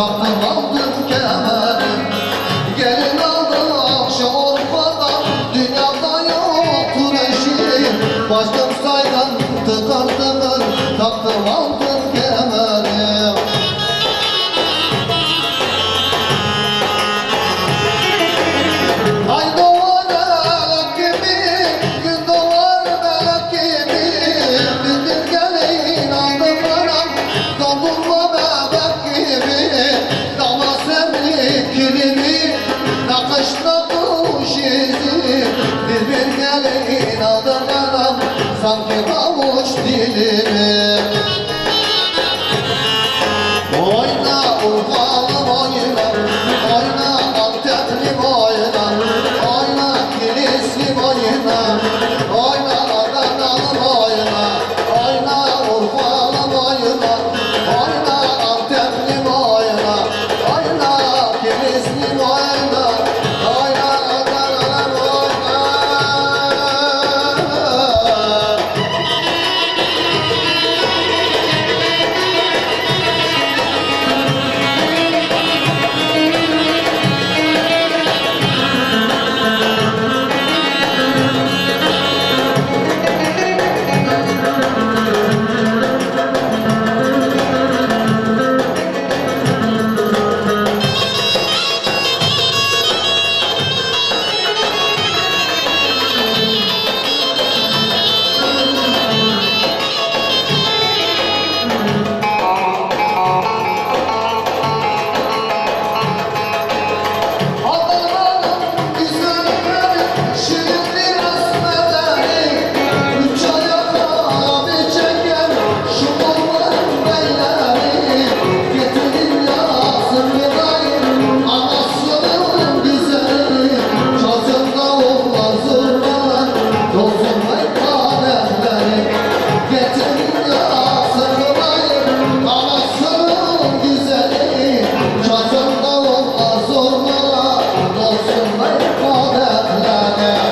Taktım aldım kemeri Gelin aldı akşam ortadan. Dünyada yoktur eşi Başım saydan tıkar tıkar Taktım aldım Ay doğar melek gibi, gün gelin aldı bana, dondurma bebek gibi Dama sevdi kilimi, nakışta kuş izi Bülbül gelin aldı bana, sanki havuç Allah'a dostum ve kadetlerine